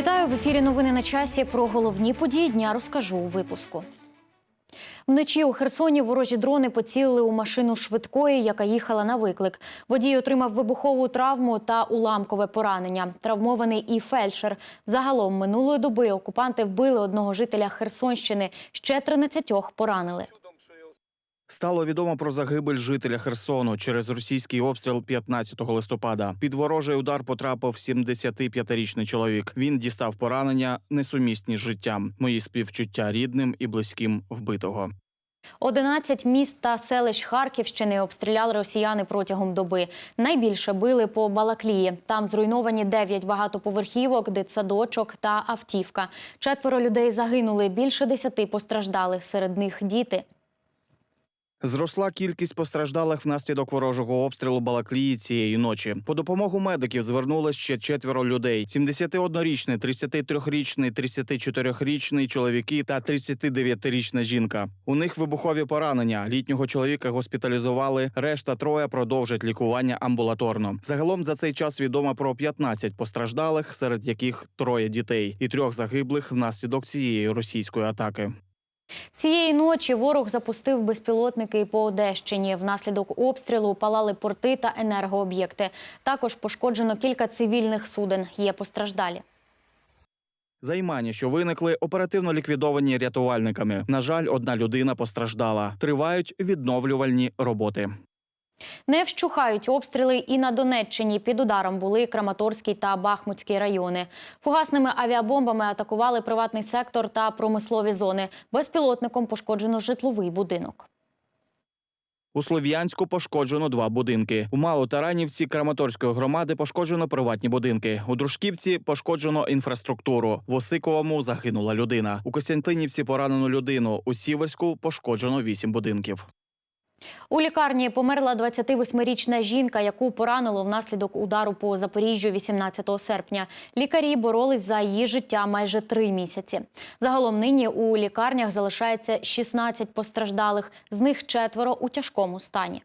Вітаю в ефірі. Новини на часі. Про головні події дня розкажу у випуску. Вночі у Херсоні ворожі дрони поцілили у машину швидкої, яка їхала на виклик. Водій отримав вибухову травму та уламкове поранення. Травмований і фельдшер. Загалом минулої доби окупанти вбили одного жителя Херсонщини. Ще 13 поранили. Стало відомо про загибель жителя Херсону через російський обстріл 15 листопада. Під ворожий удар потрапив 75-річний чоловік. Він дістав поранення, несумісні з життям. Мої співчуття рідним і близьким вбитого. 11 міст та селищ Харківщини обстріляли росіяни протягом доби. Найбільше били по Балаклії. Там зруйновані 9 багатоповерхівок, дитсадочок та автівка. Четверо людей загинули, більше 10 постраждали. Серед них діти. Зросла кількість постраждалих внаслідок ворожого обстрілу Балаклії цієї ночі. По допомогу медиків звернулось ще четверо людей: 71-річний, 33-річний, 34-річний чоловіки та 39-річна жінка. У них вибухові поранення. Літнього чоловіка госпіталізували. Решта троє продовжать лікування амбулаторно. Загалом за цей час відомо про 15 постраждалих, серед яких троє дітей, і трьох загиблих внаслідок цієї російської атаки. Цієї ночі ворог запустив безпілотники і по Одещині. Внаслідок обстрілу палали порти та енергооб'єкти. Також пошкоджено кілька цивільних суден. Є постраждалі. Займання, що виникли, оперативно ліквідовані рятувальниками. На жаль, одна людина постраждала. Тривають відновлювальні роботи. Не вщухають обстріли і на Донеччині. Під ударом були Краматорський та Бахмутський райони. Фугасними авіабомбами атакували приватний сектор та промислові зони. Безпілотником пошкоджено житловий будинок. У Слов'янську пошкоджено два будинки. У Малотаранівці Краматорської громади пошкоджено приватні будинки. У Дружківці пошкоджено інфраструктуру. В Осиковому загинула людина. У Костянтинівці поранено людину. У Сіверську пошкоджено вісім будинків. У лікарні померла 28-річна жінка, яку поранило внаслідок удару по Запоріжжю 18 серпня. Лікарі боролись за її життя майже три місяці. Загалом нині у лікарнях залишається 16 постраждалих, з них четверо у тяжкому стані.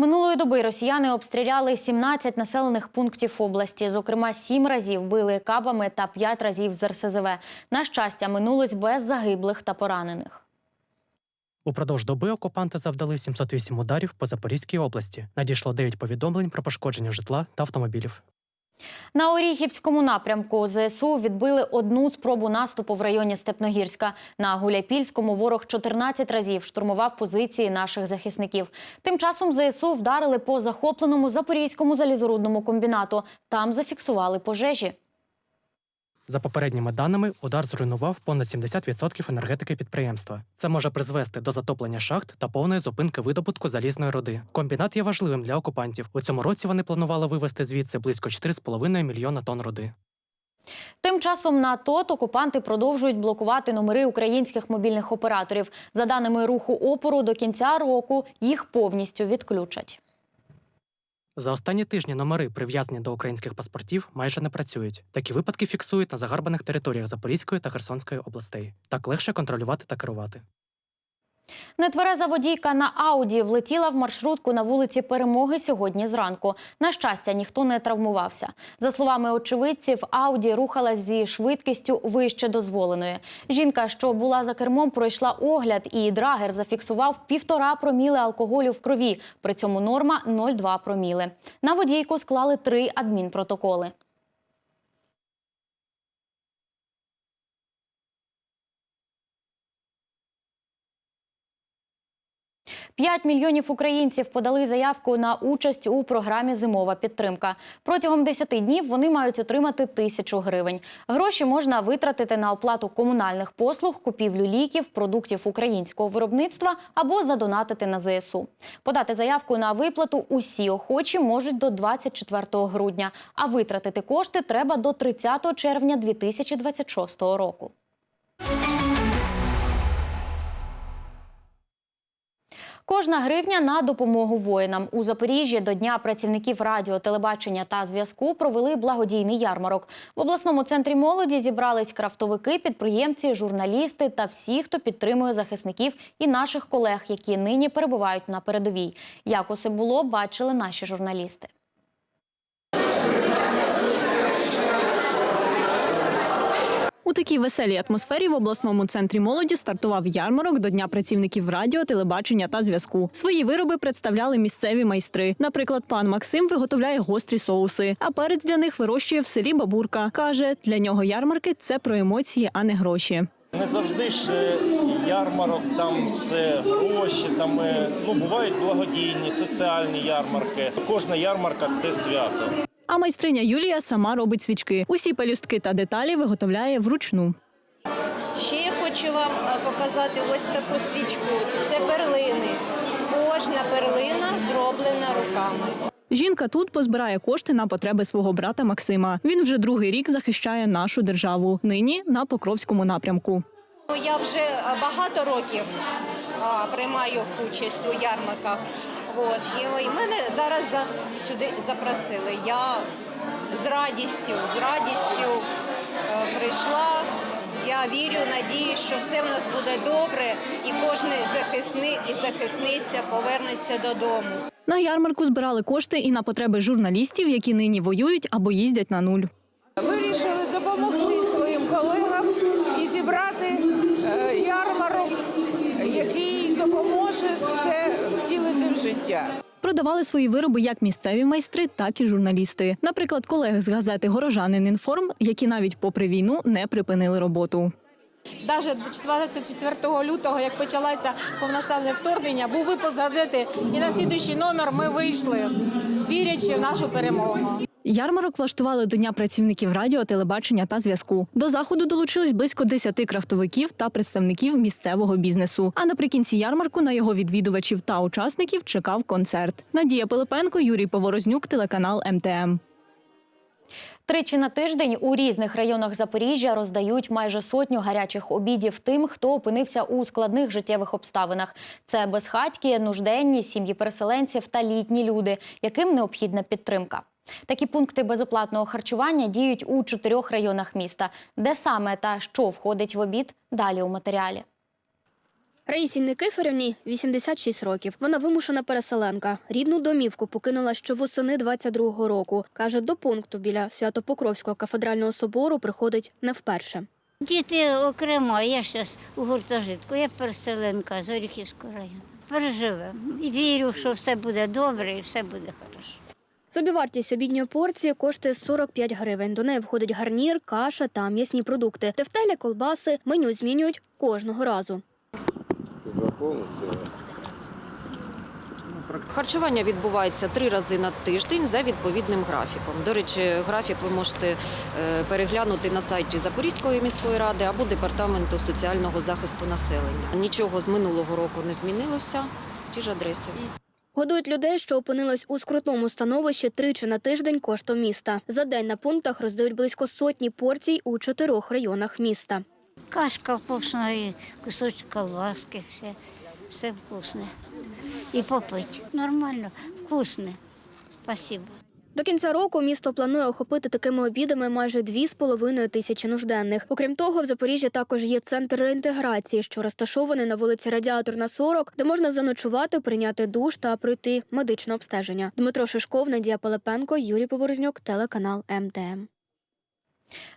Минулої доби росіяни обстріляли 17 населених пунктів області. Зокрема, 7 разів били кабами та 5 разів з РСЗВ. На щастя, минулось без загиблих та поранених. Упродовж доби окупанти завдали 708 ударів по Запорізькій області. Надійшло 9 повідомлень про пошкодження житла та автомобілів. На Оріхівському напрямку ЗСУ відбили одну спробу наступу в районі Степногірська. На Гуляпільському ворог 14 разів штурмував позиції наших захисників. Тим часом ЗСУ вдарили по захопленому Запорізькому залізорудному комбінату. Там зафіксували пожежі. За попередніми даними, удар зруйнував понад 70% енергетики підприємства. Це може призвести до затоплення шахт та повної зупинки видобутку залізної руди. Комбінат є важливим для окупантів. У цьому році вони планували вивезти звідси близько 4,5 мільйона тонн руди. Тим часом на ТОТ окупанти продовжують блокувати номери українських мобільних операторів. За даними руху опору, до кінця року їх повністю відключать. За останні тижні номери, прив'язані до українських паспортів, майже не працюють. Такі випадки фіксують на загарбаних територіях Запорізької та Херсонської областей. Так легше контролювати та керувати. Нетвереза водійка на Ауді влетіла в маршрутку на вулиці Перемоги сьогодні зранку. На щастя, ніхто не травмувався. За словами очевидців, Ауді рухалась зі швидкістю вище дозволеної. Жінка, що була за кермом, пройшла огляд, і драгер зафіксував півтора проміли алкоголю в крові. При цьому норма 0,2 проміли. На водійку склали три адмінпротоколи. 5 мільйонів українців подали заявку на участь у програмі Зимова підтримка. Протягом 10 днів вони мають отримати тисячу гривень. Гроші можна витратити на оплату комунальних послуг, купівлю ліків, продуктів українського виробництва або задонатити на ЗСУ. Подати заявку на виплату усі охочі можуть до 24 грудня, а витратити кошти треба до 30 червня 2026 року. Кожна гривня на допомогу воїнам у Запоріжжі до Дня працівників радіо, телебачення та зв'язку провели благодійний ярмарок. В обласному центрі молоді зібрались крафтовики, підприємці, журналісти та всі, хто підтримує захисників і наших колег, які нині перебувають на передовій. Як усе було, бачили наші журналісти. У такій веселій атмосфері в обласному центрі молоді стартував ярмарок до Дня працівників радіо, телебачення та зв'язку. Свої вироби представляли місцеві майстри. Наприклад, пан Максим виготовляє гострі соуси, а перець для них вирощує в селі бабурка. Каже, для нього ярмарки це про емоції, а не гроші. Не завжди ж е, ярмарок, там це гроші, там е, ну бувають благодійні, соціальні ярмарки. Кожна ярмарка це свято. А майстриня Юлія сама робить свічки. Усі пелюстки та деталі виготовляє вручну. Ще я хочу вам е, показати ось таку свічку. Це перлини. Кожна перлина зроблена руками. Жінка тут позбирає кошти на потреби свого брата Максима. Він вже другий рік захищає нашу державу. Нині на Покровському напрямку. Ну, Я вже е, багато років приймаю участь у ярмарках. От. І ой, мене зараз за, сюди запросили. Я з радістю, з радістю е, прийшла. Я вірю, надію, що все в нас буде добре, і кожен захисник і захисниця повернеться додому. На ярмарку збирали кошти і на потреби журналістів, які нині воюють або їздять на нуль. Вирішили допомогти своїм колегам і зібрати е, ярмарок, який допоможе це втілити в життя. Продавали свої вироби як місцеві майстри, так і журналісти. Наприклад, колеги з газети Горожанин інформ, які навіть попри війну не припинили роботу. Навіть 24 лютого, як почалося повноштабне вторгнення, був випуск газети, і на слідуючий номер ми вийшли, вірячи в нашу перемогу. Ярмарок влаштували до Дня працівників радіо, телебачення та зв'язку. До заходу долучились близько 10 крафтовиків та представників місцевого бізнесу. А наприкінці ярмарку на його відвідувачів та учасників чекав концерт. Надія Пилипенко, Юрій Поворознюк, телеканал МТМ. Тричі на тиждень у різних районах Запоріжжя роздають майже сотню гарячих обідів тим, хто опинився у складних життєвих обставинах. Це безхатьки, нужденні, сім'ї переселенців та літні люди, яким необхідна підтримка. Такі пункти безоплатного харчування діють у чотирьох районах міста. Де саме та що входить в обід? Далі у матеріалі. Раїсі Никифорівні 86 років. Вона вимушена переселенка. Рідну домівку покинула ще восени 22-го року. Каже, до пункту біля Свято-Покровського кафедрального собору приходить не вперше. Діти окремо, а я зараз у гуртожитку, я переселенка з Оріхівського району. Переживемо. І вірю, що все буде добре і все буде хорошо. Собівартість обідньої порції коштує 45 гривень. До неї входить гарнір, каша та м'ясні продукти. Тефтелі, колбаси, меню змінюють кожного разу. Харчування відбувається три рази на тиждень за відповідним графіком. До речі, графік ви можете е, переглянути на сайті Запорізької міської ради або департаменту соціального захисту населення. Нічого з минулого року не змінилося. Ті ж адреси. Годують людей, що опинились у скрутному становищі тричі на тиждень коштом міста. За день на пунктах роздають близько сотні порцій у чотирьох районах міста. Кашка вкусна, і кусочок колбаски, все, все вкусне. І попить. Нормально, вкусне. Спасибо. До кінця року місто планує охопити такими обідами майже 2,5 тисячі нужденних. Окрім того, в Запоріжжі також є центр реінтеграції, що розташований на вулиці Радіаторна 40, де можна заночувати, прийняти душ та пройти медичне обстеження. Дмитро Шишков, Надія Пилипенко, Юрій Поворознюк, телеканал МТМ.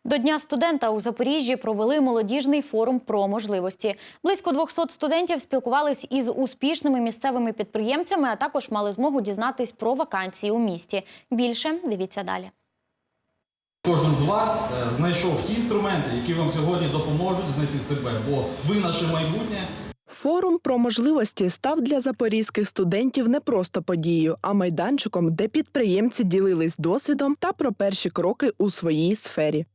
До Дня студента у Запоріжжі провели молодіжний форум про можливості. Близько 200 студентів спілкувались із успішними місцевими підприємцями, а також мали змогу дізнатись про вакансії у місті. Більше дивіться далі. Кожен з вас е, знайшов ті інструменти, які вам сьогодні допоможуть знайти себе, бо ви наше майбутнє. Форум про можливості став для запорізьких студентів не просто подією, а майданчиком, де підприємці ділились досвідом та про перші кроки у своїй сфері.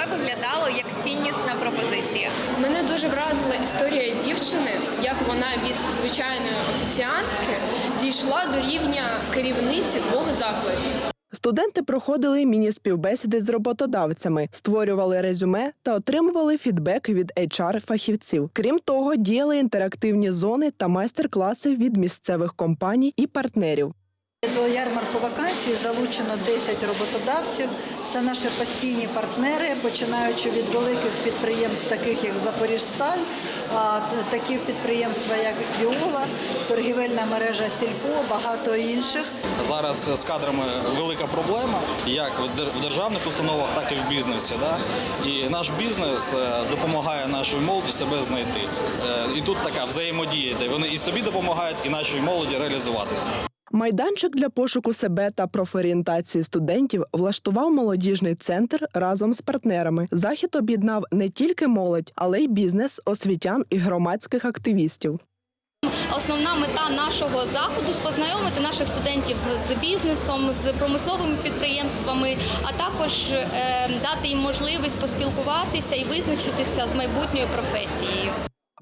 Ваше виглядало як ціннісна пропозиція. Мене дуже вразила історія дівчини, як вона від звичайної офіціантки дійшла до рівня керівниці двох закладів. Студенти проходили міні-співбесіди з роботодавцями, створювали резюме та отримували фідбек від HR-фахівців. Крім того, діяли інтерактивні зони та майстер-класи від місцевих компаній і партнерів. До ярмарку вакансій залучено 10 роботодавців. Це наші постійні партнери, починаючи від великих підприємств, таких як Запоріжсталь, такі підприємства, як Віола, торгівельна мережа Сільпо, багато інших. Зараз з кадрами велика проблема, як в державних установах, так і в бізнесі. І наш бізнес е, допомагає нашій молоді себе знайти. Е, І тут така взаємодія, де вони і собі допомагають, і нашій молоді реалізуватися. Майданчик для пошуку себе та профорієнтації студентів влаштував молодіжний центр разом з партнерами. Захід об'єднав не тільки молодь, але й бізнес, освітян і громадських активістів. Основна мета нашого заходу познайомити наших студентів з бізнесом, з промисловими підприємствами, а також е, дати їм можливість поспілкуватися і визначитися з майбутньою професією.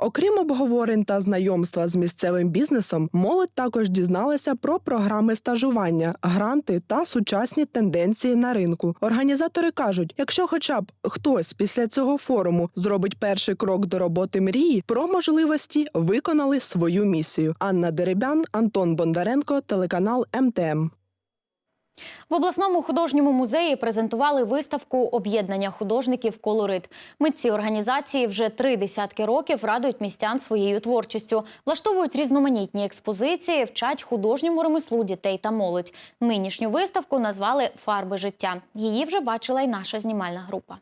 Окрім обговорень та знайомства з місцевим бізнесом, молодь також дізналася про програми стажування, гранти та сучасні тенденції на ринку. Організатори кажуть, якщо хоча б хтось після цього форуму зробить перший крок до роботи мрії, про можливості виконали свою місію. Анна Деребян, Антон Бондаренко, телеканал МТМ. В обласному художньому музеї презентували виставку об'єднання художників Колорит. Митці організації вже три десятки років радують містян своєю творчістю, влаштовують різноманітні експозиції, вчать художньому ремеслу дітей та молодь. Нинішню виставку назвали Фарби життя. Її вже бачила й наша знімальна група.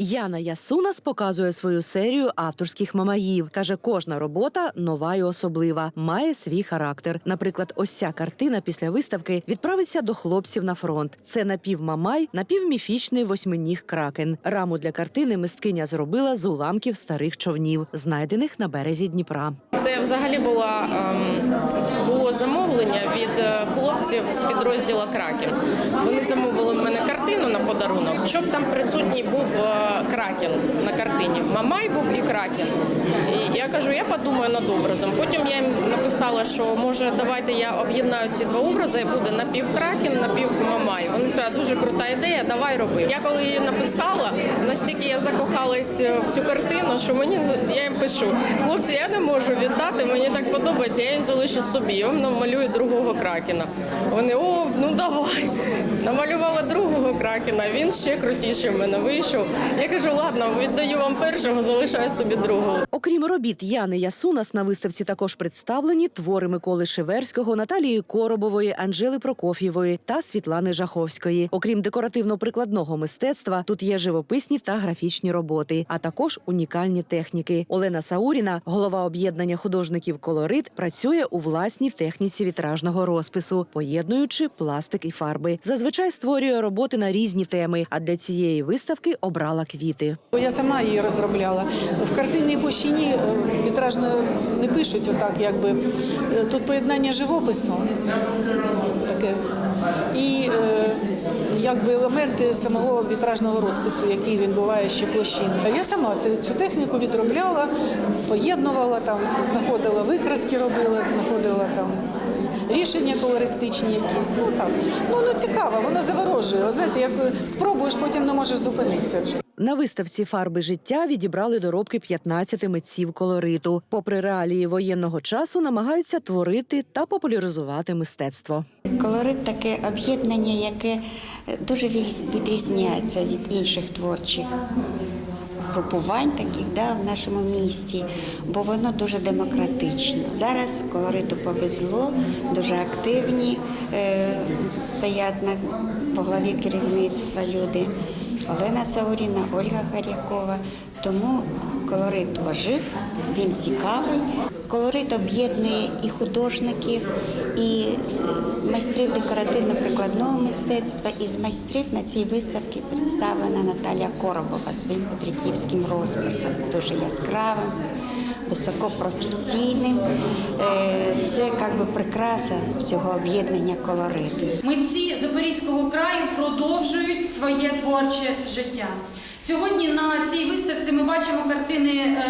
Яна Ясунас показує свою серію авторських мамаїв. Каже, кожна робота нова і особлива, має свій характер. Наприклад, ось ця картина після виставки відправиться до хлопців на фронт. Це напівмамай, напівміфічний восьминіг кракен. Раму для картини мисткиня зробила з уламків старих човнів, знайдених на березі Дніпра. Це взагалі була, ем, було замовлення від е, хлопців з підрозділу Кракен. Вони замовили в мене картину на подарунок, щоб там присутній був е, Кракен на картині. Мамай був і Кракен. І я кажу, я подумаю над образом. Потім я їм написала, що може давайте я об'єднаю ці два образи, і буде напів Кракен, напів Мамай. Вони сказали, дуже крута ідея, давай роби. Я коли її написала, настільки я закохалась в цю картину, що мені я їм пишу, хлопці, я не можу віддати, мені так подобається, я її залишу собі. Я малюю другого кракена. Вони о, ну давай. Намалювала другого кракена, він ще крутіший в мене вийшов. Я кажу, ладно, віддаю вам першого, залишаю собі другого. Окрім робіт Яни Ясунас на виставці також представлені твори Миколи Шеверського, Наталії Коробової, Анжели Прокоф'євої та Світлани Жаховської. Окрім декоративно-прикладного мистецтва, тут є живописні та графічні роботи, а також унікальні техніки. Олена Сауріна, голова об'єднання художників Колорит, працює у власній техніці вітражного розпису, поєднуючи пластик і фарби. Зазвичай створює роботи на різні теми. А для цієї виставки обрала квіти. Я сама її розробляла. В картинній площині е, вітражно не пишуть отак, якби Е, тут поєднання живопису таке і е, якби елементи самого вітражного розпису, який він буває ще площин. Я сама цю техніку відробляла, поєднувала там, знаходила викраски, робила, знаходила там. Рішення колористичні якісь, ну так. Ну, ну цікаво, воно заворожує. От Знаєте, як спробуєш, потім не можеш зупинитися вже. На виставці фарби життя відібрали доробки 15 митців колориту. Попри реалії воєнного часу, намагаються творити та популяризувати мистецтво. Колорит таке об'єднання, яке дуже відрізняється від інших творчих групувань таких да, в нашому місті, бо воно дуже демократичне. Зараз колориту повезло, дуже активні е, стоять на по главі керівництва люди. Олена Сауріна, Ольга Харякова. Тому колорит ожив, він цікавий. Колорит об'єднує і художників, і е, майстрів декоративно-прикладного мистецтва. Із майстрів на цій виставці представлена Наталя Коробова своїм петриківським розписом, дуже яскравим, високопрофесійним. Е, Це як би прикраса всього об'єднання колориту. Митці Запорізького краю продовжують своє творче життя. Сьогодні на цій виставці ми бачимо картини е,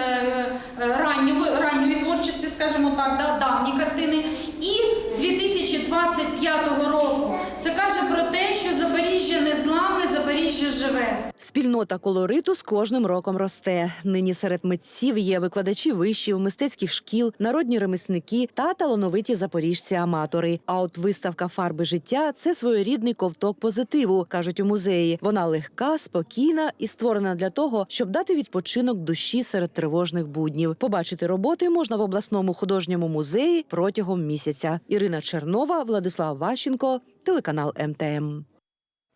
е, ранньої, ранньої творчості скажімо так, да, давні картини, і 2025 року. Це каже про те, що Запоріжжя не зламне, Запоріжжя живе. Спільнота колориту з кожним роком росте. Нині серед митців є викладачі вишів, мистецьких шкіл, народні ремісники та талановиті запоріжці-аматори. А от виставка фарби життя це своєрідний ковток позитиву, кажуть у музеї. Вона легка, спокійна і створена для того, щоб дати відпочинок душі серед тривожних буднів. Побачити роботи можна в обласному художньому музеї протягом місяця. Ірина Чернова, Владислав Ващенко, телеканал МТМ.